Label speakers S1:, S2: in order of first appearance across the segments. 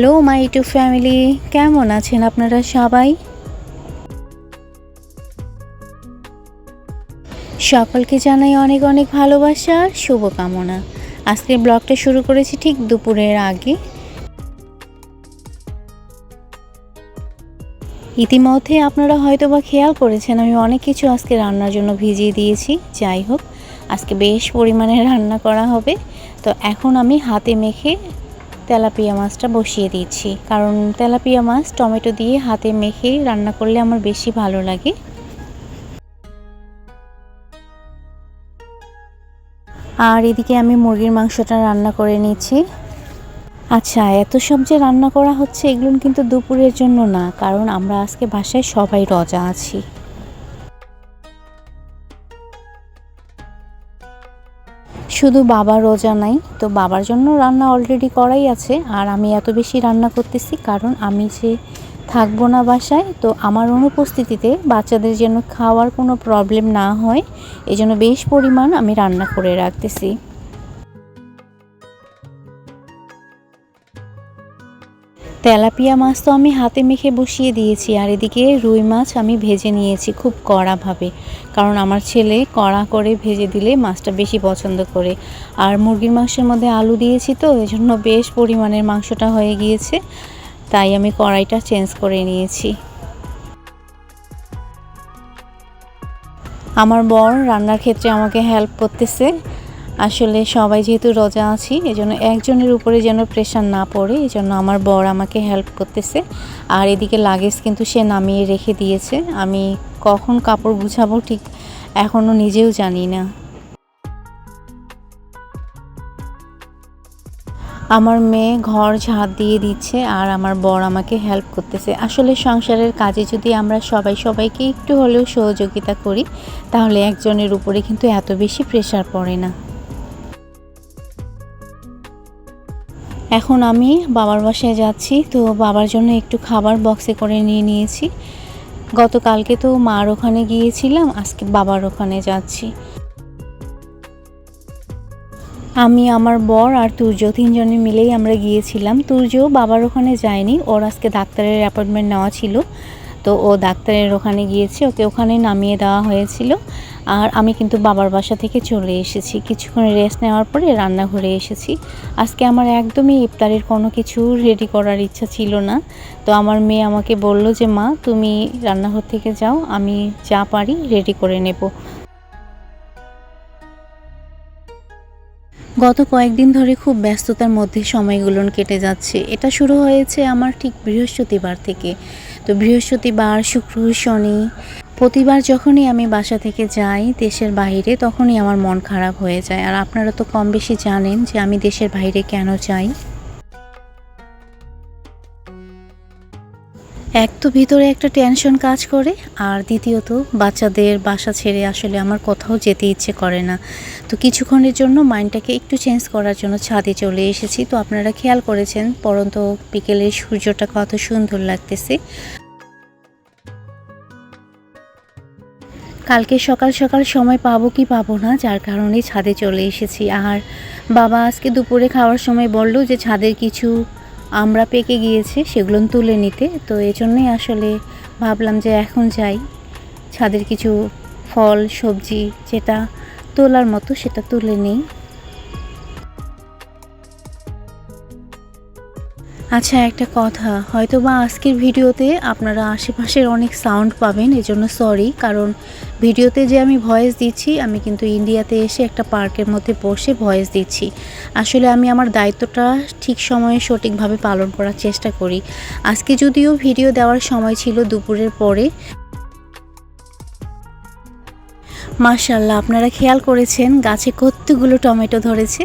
S1: Hello, মাই two family. কেমন আছেন আপনারা সবাই? সকলকে জানাই অনেক অনেক ভালোবাসা, শুভকামনা। আজকের ব্লগটা শুরু করেছি ঠিক দুপুরের আগে। ইতিমধ্যে আপনারা হয়তো বা খেয়াল করেছেন, আমি অনেক কিছু আজকে রান্নার জন্য ভিজিয়ে দিয়েছি। যাই হোক, আজকে বেশ পরিমাণে রান্না করা হবে। তো এখন আমি হাতে মেখে তেলাপিয়া মাছটা বসিয়ে দিচ্ছি কারণ তেলাপিয়া মাছ টমেটো দিয়ে হাতে মেখে রান্না করলে আমার বেশি ভালো লাগে। আর এদিকে আমি মুরগির মাংসটা রান্না করে নিচ্ছি। আচ্ছা এত সব যে রান্না করা হচ্ছে এগুলো কিন্তু দুপুরের জন্য না, কারণ আমরা আজকে বাসায় সবাই রজা আছি। শুধু বাবা রোজা নাই, তো বাবার জন্য রান্না অলরেডি করাই আছে। আর আমি এত বেশি রান্না করতেছি কারণ আমি যে থাকব না বাসায়, তো আমার অনুপস্থিতিতে বাচ্চাদের যেন খাওয়ার কোনো প্রবলেম না হয়, এজন্য বেশ পরিমাণ আমি রান্না করে রাখতেছি। তেলাপিয়া মাছ তো আমি হাতে মেখে বসিয়ে দিয়েছি, আর এদিকে রুই মাছ আমি ভেজে নিয়েছি খুব কড়াভাবে। কারণ আমার ছেলে কড়া করে ভেজে দিলে মাছটা বেশি পছন্দ করে। আর মুরগির মাংসের মধ্যে আলু দিয়েছি তো, এজন্য বেশ পরিমাণের মাংসটা হয়ে গিয়েছে। তাই আমি কড়াইটা চেঞ্জ করে নিয়েছি। আমার বর রান্নার ক্ষেত্রে আমাকে হেল্প করতেছে। আসলে সবাই যেহেতু রোজা আছি, এজন্য একজনের উপরে যেন প্রেশার না পড়ে, এজন্য আমার বর আমাকে হেল্প করতেছে। আর এদিকে লাগেজ কিন্তু সে নামিয়ে রেখে দিয়েছে। আমি কখন কাপড় গুছাবো ঠিক এখনও নিজেও জানি না। আমার মেয়ে ঘর ঝাড় দিয়ে দিচ্ছে আর আমার বর আমাকে হেল্প করতেছে। আসলে সংসারের কাজে যদি আমরা সবাই সবাইকে একটু হলেও সহযোগিতা করি, তাহলে একজনের উপরে কিন্তু এত বেশি প্রেশার পড়ে না। এখন আমি বাবার বাসায় যাচ্ছি, তো বাবার জন্য একটু খাবার বক্সে করে নিয়ে নিয়েছি। গতকালকে তো মার ওখানে গিয়েছিলাম, আজকে বাবার ওখানে যাচ্ছি। আমি, আমার বর আর তুর্য তিনজনে মিলেই আমরা গিয়েছিলাম। তুর্য বাবার ওখানে যায়নি, ওর আজকে ডাক্তারের অ্যাপয়েন্টমেন্ট নেওয়া ছিল। তো ও ডাক্তারের ওখানে গিয়েছে, ওকে ওখানে নামিয়ে দেওয়া হয়েছিল। আর আমি কিন্তু বাবার বাসা থেকে চলে এসেছি। কিছুক্ষণ রেস্ট নেওয়ার পরে রান্নাঘরে এসেছি। আজকে আমার একদমই ইফতারের কোনো কিছু রেডি করার ইচ্ছা ছিল না। তো আমার মেয়ে আমাকে বলল যে, মা, তুমি রান্নাঘর থেকে যাও, আমি যা পারি রেডি করে নেব। গত কয়েকদিন ধরে খুব ব্যস্ততার মধ্যে সময়গুলো কেটে যাচ্ছে। এটা শুরু হয়েছে আমার ঠিক বৃহস্পতিবার থেকে। তো বৃহস্পতিবার, শুক্র, শনি প্রতিবার যখনই আমি বাসা থেকে যাই দেশের বাইরে, তখনই আমার মন খারাপ হয়ে যায়। আর আপনারা তো কম বেশি জানেন যে আমি দেশের বাইরে কেন যাই। এক তো ভিতরে একটা টেনশন কাজ করে, আর দ্বিতীয়ত বাচ্চাদের বাসা ছেড়ে আসলে আমার কোথাও যেতে ইচ্ছে করে না। তো কিছুক্ষণের জন্য মাইন্ডটাকে একটু চেঞ্জ করার জন্য ছাদে চলে এসেছি। তো আপনারা খেয়াল করেছেন, পরন্ত বিকেলে সূর্যটা কত সুন্দর লাগতেছে। কালকে সকাল সকাল সময় পাবো কি পাবো না, যার কারণে ছাদে চলে এসেছি। আর বাবা আজকে দুপুরে খাওয়ার সময় বলল যে ছাদের কিছু আমরা পেকে গিয়েছে সেগুলো তুলে নিতে। তো এই জন্যই আসলে ভাবলাম যে এখন যাই। ছাদের কিছু ফল, সবজি যেটা তোলার মতো সেটা তুলে নেই। আচ্ছা একটা কথা। হয়তো বা আজকের ভিডিওতে আপনারা আশেপাশের অনেক সাউন্ড পাবেন, এজন্য সরি কারণ ভিডিওতে যে আমি ভয়েস দিচ্ছি, আমি কিন্তু ইন্ডিয়াতে এসে একটা পার্কের মধ্যে বসে ভয়েস দিচ্ছি। আসলে আমি আমার দায়িত্বটা ঠিক সময়ে সঠিকভাবে পালন করার চেষ্টা করি। আজকে যদিও ভিডিও দেওয়ার সময় ছিল দুপুরের পরে। মাশাল্লাহ আপনারা খেয়াল করেছেন, গাছে কতগুলো টমেটো ধরেছে?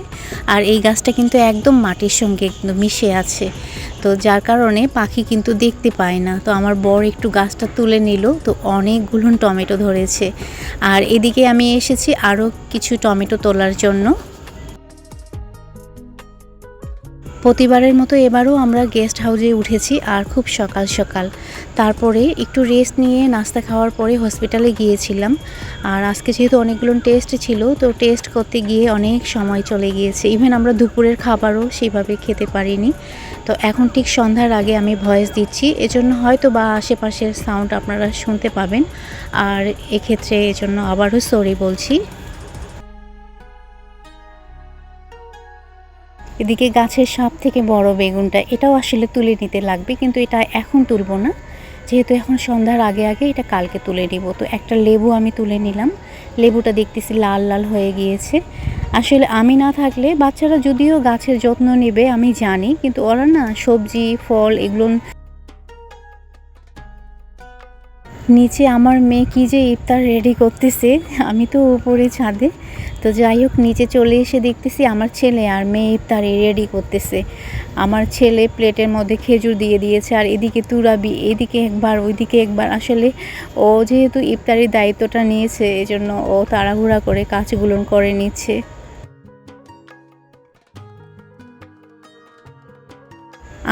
S1: আর এই গাছটা কিন্তু একদম মাটির সঙ্গে একদম মিশে আছে। তো যার কারণে পাখি কিন্তু দেখতে পায় না। তো আমার বর একটু গাছটা তুলে নিল, তো অনেকগুলো টমেটো ধরেছে। আর এদিকে আমি এসেছি আরও কিছু টমেটো তোলার জন্য। প্রতিবারের মতো এবারও আমরা গেস্ট হাউসে উঠেছি আর খুব সকাল সকাল। তারপরে একটু রেস্ট নিয়ে নাস্তা খাওয়ার পরে হসপিটালে গিয়েছিলাম। আর আজকে যেহেতু অনেকগুলো টেস্ট ছিল, তো টেস্ট করতে গিয়ে অনেক সময় চলে গিয়েছে। ইভেন আমরা দুপুরের খাবারও সেভাবে খেতে পারিনি। তো এখন ঠিক সন্ধ্যার আগে আমি ভয়েস দিচ্ছি। এজন্য হয়তো বা আশেপাশের সাউন্ড আপনারা শুনতে পাবেন। আর এক্ষেত্রে এজন্য আবারও সরি বলছি। এদিকে গাছের সব থেকে বড় বেগুনটা, এটাও আসলে তুলে নিতে লাগবে, কিন্তু এটা এখন তুলব না। যেহেতু এখন সন্ধ্যার আগে আগে এটা কালকে তুলে নিব। তো একটা লেবু আমি তুলে নিলাম। লেবুটা দেখতেছি লাল লাল হয়ে গিয়েছে। আসলে আমি না থাকলে বাচ্চারা যদিও গাছের যত্ন নেবে, আমি জানি, কিন্তু ওরা না সবজি, ফল এগুলো নিচে আমার মেয়ে কি যে ইফতার রেডি করতেছে, আমি তো উপরে ছাদে। তো যাই হোক, নিচে চলে এসে দেখতেছি আমার ছেলে আর মেয়ে ইফতারি রেডি করতেছে। আমার ছেলে প্লেটের মধ্যে খেজুর দিয়ে দিয়েছে আর এদিকে তুরাবি, এদিকে একবার, ওইদিকে একবার। আসলে ও যেহেতু ইফতারির দায়িত্বটা নিয়েছে, এজন্য ও তাড়াহুড়া করে কাজগুলো করে নিচ্ছে।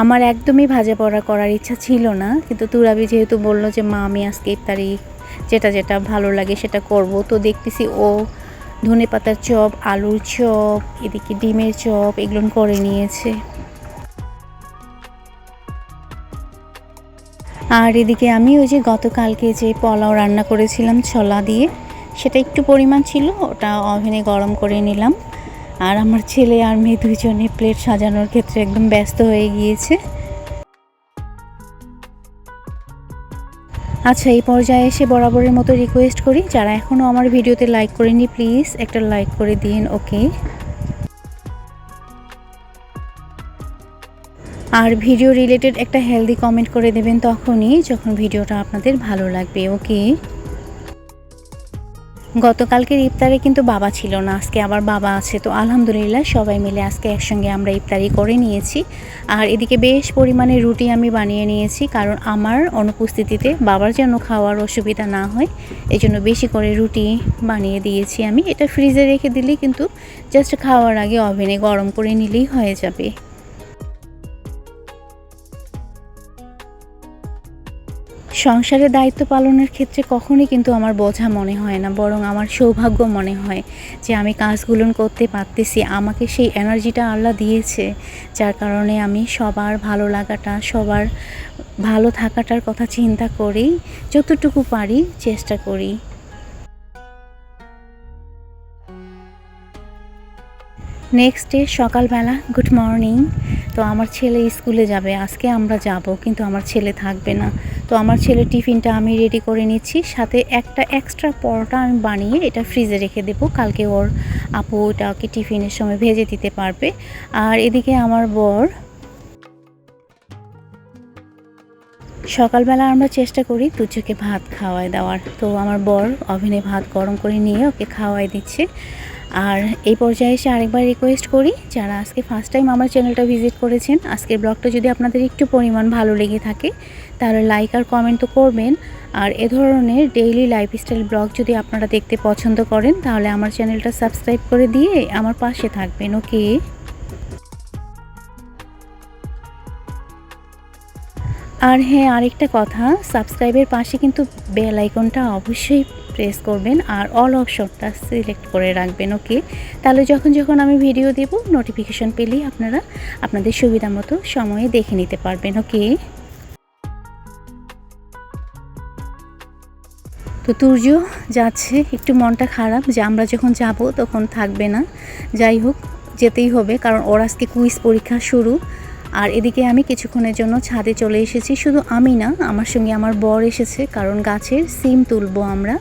S1: আমার একদমই ভাজা পড়া করার ইচ্ছা ছিল না, কিন্তু তুরাবি যেহেতু বলল যে, মা, আমি আজকে ইফতারি যেটা যেটা ভালো লাগে সেটা করব। তো দেখতেছি ও ধনে পাতার চপ, আলুর চপ, এদিকে ডিমের চপ এগুলো করে নিয়েছে। আর এদিকে আমি ওই যে গতকালকে যে পোলাও রান্না করেছিলাম ছোলা দিয়ে, সেটা একটু পরিমাণ ছিল, ওটা ওভেনে গরম করে নিলাম। আর আমার ছেলে আর মেয়ে দুইজনে প্লেট সাজানোর ক্ষেত্রে একদম ব্যস্ত হয়ে গিয়েছে। আচ্ছা এই পর্যায়ে এসে বরাবরের মতো রিকোয়েস্ট করি। যারা এখনও আমার ভিডিওতে লাইক করেনি প্লিজ একটা লাইক করে দিন ওকে আর ভিডিও রিলেটেড একটা হেলদি কমেন্ট করে দেবেন তখনই, যখন ভিডিওটা আপনাদের ভালো লাগবে ওকে গতকালকের ইফতারে কিন্তু বাবা ছিল না, আজকে আবার বাবা আছে। তো আলহামদুলিল্লাহ সবাই মিলে আজকে একসঙ্গে আমরা ইফতারি করে নিয়েছি। আর এদিকে বেশ পরিমাণে রুটি আমি বানিয়ে নিয়েছি, কারণ আমার অনুপস্থিতিতে বাবার যেন খাওয়ার অসুবিধা না হয় এই জন্য বেশি করে রুটি বানিয়ে দিয়েছি আমি। এটা ফ্রিজে রেখে দিলেই কিন্তু জাস্ট খাওয়ার আগে ওভেনে গরম করে নিলেই হয়ে যাবে। সংসারের দায়িত্ব পালনের ক্ষেত্রে কখনই কিন্তু আমার বোঝা মনে হয় না, বরং আমার সৌভাগ্য মনে হয় যে আমি কাজগুলো করতে পারতেছি। আমাকে সেই এনার্জিটা আল্লাহ দিয়েছে, যার কারণে আমি সবার ভালো লাগাটা, সবার ভালো থাকাটার কথা চিন্তা করেই যতটুকু পারি চেষ্টা করি। নেক্সট ডে সকালবেলা গুড মর্নিং তো আমার ছেলে স্কুলে যাবে, আজকে আমরা যাব, কিন্তু আমার ছেলে থাকবে না। তো আমার ছেলের টিফিনটা আমি রেডি করে নিচ্ছি, সাথে একটা এক্সট্রা পরোটা আমি বানিয়ে এটা ফ্রিজে রেখে দেবো। কালকে ওর আপু ওটাকে টিফিনের সময় ভেজে দিতে পারবে। আর এদিকে আমার বর। সকালবেলা আমরা চেষ্টা করি তুজোকে ভাত খাওয়াই দেওয়ার। তো আমার বর ওভেনে ভাত গরম করে নিয়ে ওকে খাওয়াই দিচ্ছে। আর এই পর্যায়ে এসে আরেকবার রিকোয়েস্ট করি যারা আজকে ফার্স্ট টাইম আমার চ্যানেলটা ভিজিট করেছেন, আজকের ব্লগটা যদি আপনাদের একটু পরিমাণ ভালো লেগে থাকে, তাহলে লাইক আর কমেন্ট তো করবেন। আর এ ধরনের ডেইলি লাইফস্টাইল ব্লগ যদি আপনারা দেখতে পছন্দ করেন, তাহলে আমার চ্যানেলটা সাবস্ক্রাইব করে দিয়ে আমার পাশে থাকবেন, ওকে? আর হ্যাঁ আরেকটা কথা সাবস্ক্রাইবের পাশে কিন্তু বেল আইকনটা অবশ্যই প্রেস করবেন আর অল অপশনটা সিলেক্ট করে রাখবেন ওকে তাহলে যখন যখন আমি ভিডিও দেব নোটিফিকেশন পেলেই আপনারা আপনাদের সুবিধা মতো সময়ে দেখে নিতে পারবেন ওকে তো তুর্য, যাচ্ছে, একটু মনটা খারাপ যে আমরা যখন যাব তখন থাকবে না। যাই হোক, যেতেই হবে, কারণ ওর আজকে কুইজ পরীক্ষা শুরু। আর এদিকে আমি কিছুক্ষণের জন্য ছাদে চলে এসেছি। শুধু আমি না, আমার সঙ্গে আমার বর এসেছে, কারণ গাছের সিম তুলবো আমরা।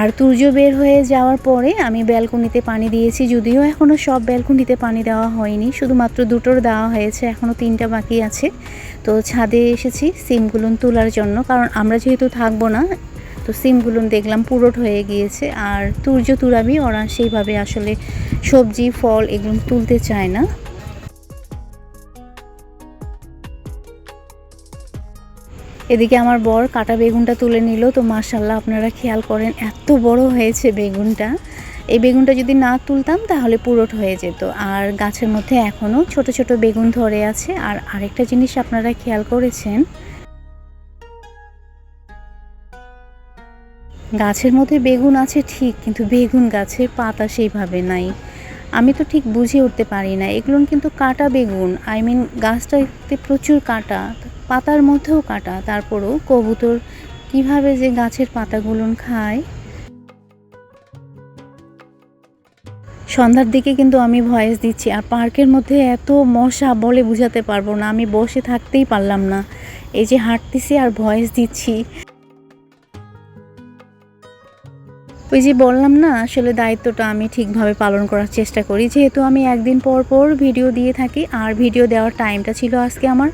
S1: আর তুর্য বের হয়ে যাওয়ার পরে আমি ব্যালকনিতে পানি দিয়েছি, যদিও এখনও সব ব্যালকনিতে পানি দেওয়া হয়নি। শুধুমাত্র দুটোর দেওয়া হয়েছে এখনও তিনটা বাকি আছে। তো ছাদে এসেছি, সিমগুলো তোলার জন্য, কারণ আমরা যেহেতু থাকব না, তো সিমগুলো দেখলাম পুরোট হয়ে গিয়েছে। আর তুর্য তুরাবি, ওরা সেইভাবে আসলে সবজি, ফল এগুলো তুলতে চায় না। এদিকে আমার বর কাটা বেগুনটা তুলে নিল। তো মার্শাল্লাহ আপনারা খেয়াল করেন, এত বড় হয়েছে বেগুনটা। এই বেগুনটা যদি না তুলতাম তাহলে পুরোট হয়ে যেত। আর গাছের মধ্যে এখনও ছোট ছোট বেগুন ধরে আছে। আর আরেকটা জিনিস আপনারা খেয়াল করেছেন, গাছের মধ্যে বেগুন আছে ঠিক, কিন্তু বেগুন গাছের পাতা সেইভাবে নাই। আমি তো ঠিক বুঝে উঠতে পারি না। এগুলো কিন্তু কাটা বেগুন। আই মিন গাছটাতে প্রচুর কাটা। পাতার মধ্যেও কাটা, তারপরও কবুতর কীভাবে যে গাছের পাতাগুলো খায়। সন্ধ্যার দিকে কিন্তু আমি ভয়েস দিচ্ছি, আর পার্কের মধ্যে এত মশা বলে বুঝাতে পারব না, আমি বসে থাকতেই পারলাম না। এই যে হাঁটতেছি আর ভয়েস দিচ্ছি ওই যে বললাম না, আসলে দায়িত্বটা আমি ঠিকভাবে পালন করার চেষ্টা করি। যেহেতু আমি একদিন পর পর ভিডিও দিয়ে থাকি, আর ভিডিও দেওয়ার টাইমটা ছিল আজকে আমার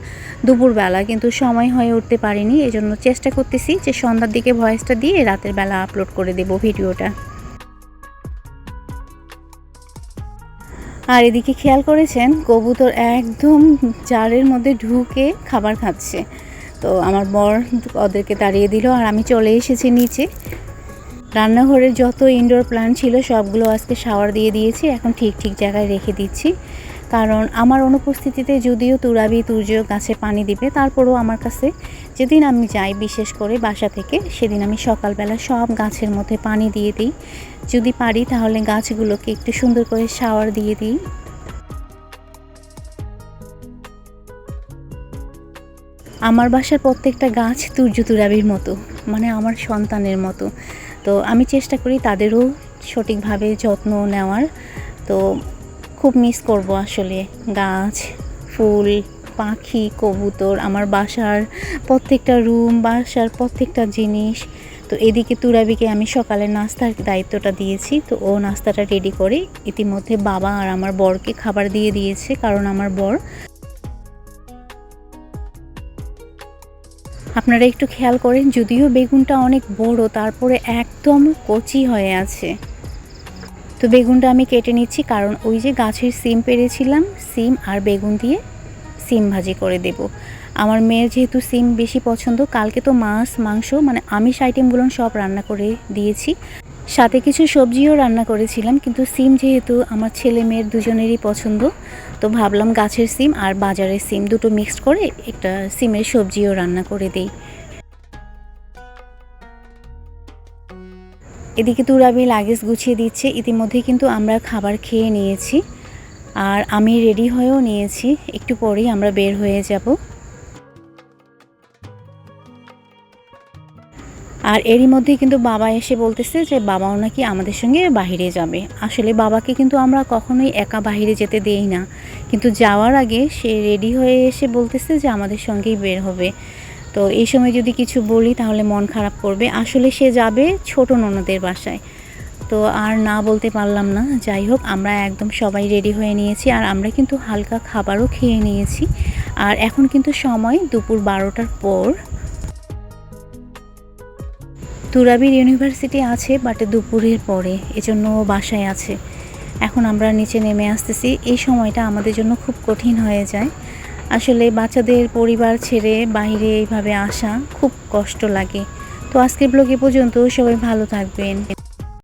S1: দুপুরবেলা, কিন্তু সময় হয়ে উঠতে পারিনি, এজন্য চেষ্টা করতেছি যে সন্ধ্যার দিকে ভয়েসটা দিয়ে রাতের বেলা আপলোড করে দেব ভিডিওটা। আর এদিকে খেয়াল করেছেন, কবুতর একদম জারের মধ্যে ঢুকে খাবার খাচ্ছে। তো আমার বর ওদেরকে তাড়িয়ে দিল, আর আমি চলে এসেছি নিচে। রান্নাঘরের যত ইনডোর প্ল্যান্ট ছিল, সবগুলো আজকে শাওয়ার দিয়ে দিয়েছি। এখন ঠিক ঠিক জায়গায় রেখে দিচ্ছি। কারণ আমার অনুপস্থিতিতে যদিও তুরাবি, তুর্য গাছে পানি দিবে, তারপরেও আমার কাছে যেদিন আমি যাই, বিশেষ করে বাসা থেকে, সেদিন আমি সকালবেলা সব গাছের মধ্যে পানি দিয়ে দিই। যদি পারি, তাহলে গাছগুলোকে একটু সুন্দর করে শাওয়ার দিয়ে দিই। আমার বাসার প্রত্যেকটা গাছ তুর্য তুরাবির মতো মানে আমার সন্তানের মতো। তো আমি চেষ্টা করি তাদেরও সঠিকভাবে যত্ন নেওয়ার। তো খুব মিস করব আসলে গাছ, ফুল, পাখি, কবুতর, আমার বাসার প্রত্যেকটা রুম বাসার প্রত্যেকটা জিনিস। তো এদিকে তুরাবিকে আমি সকালে নাস্তার দায়িত্বটা দিয়েছি, তো ও নাস্তাটা রেডি করে। ইতিমধ্যে বাবা আর আমার বরকে খাবার দিয়ে দিয়েছে, কারণ আমার বর আপনারা একটু খেয়াল করেন, যদিও বেগুনটা অনেক বড়, তারপরে একদম কচি হয়ে আছে। তো বেগুনটা আমি কেটে নিচ্ছি, কারণ ওই যে গাছের সিম পেরেছিলাম, সিম আর বেগুন দিয়ে সিম ভাজি করে দেব। আমার মেয়ের যেহেতু সিম বেশি পছন্দ, কালকে তো মাছ, মাংস মানে আমিষ আইটেমগুলো সব রান্না করে দিয়েছি। সাথে কিছু সবজিও রান্না করেছিলাম, কিন্তু সিম যেহেতু আমার ছেলে মেয়ের দুজনেরই পছন্দ, তো ভাবলাম গাছের সিম আর বাজারের সিম দুটো মিক্সড করে একটা সিমের সবজিও রান্না করে দিই। এদিকে তুরাবি লাগেজ গুছিয়ে দিচ্ছে, ইতিমধ্যে কিন্তু আমরা খাবার খেয়ে নিয়েছি, আর আমি রেডি হয়েও নিয়েছি, একটু পরেই আমরা বের হয়ে যাব। আর এরই মধ্যে কিন্তু বাবা এসে বলতেছে যে বাবাও নাকি আমাদের সঙ্গে বাহিরে যাবে। আসলে বাবাকে কিন্তু আমরা কখনোই একা বাহিরে যেতে দেই না। কিন্তু যাওয়ার আগে সে রেডি হয়ে এসে বলতেছে যে আমাদের সঙ্গেই বের হবে। তো এই সময় যদি কিছু বলি তাহলে মন খারাপ করবে। আসলে সে যাবে ছোট ননদের বাসায়। তো আর না বলতে পারলাম না। যাই হোক, আমরা একদম সবাই রেডি হয়ে নিয়েছি আর আমরা কিন্তু হালকা খাবারও খেয়ে নিয়েছি। আর এখন কিন্তু সময় দুপুর বারোটার পর। তুরাবির ইউনিভার্সিটি আছে বাট দুপুরের পরে, এজন্য বাসায় আছে। এখন আমরা নিচে নেমে আসতেছি। এই সময়টা আমাদের জন্য খুব কঠিন হয়ে যায়। আসলে বাচ্চাদের পরিবার ছেড়ে বাইরে এইভাবে আসা খুব কষ্ট লাগে। তো আজকের ব্লগ পর্যন্ত সবাই ভালো থাকবেন।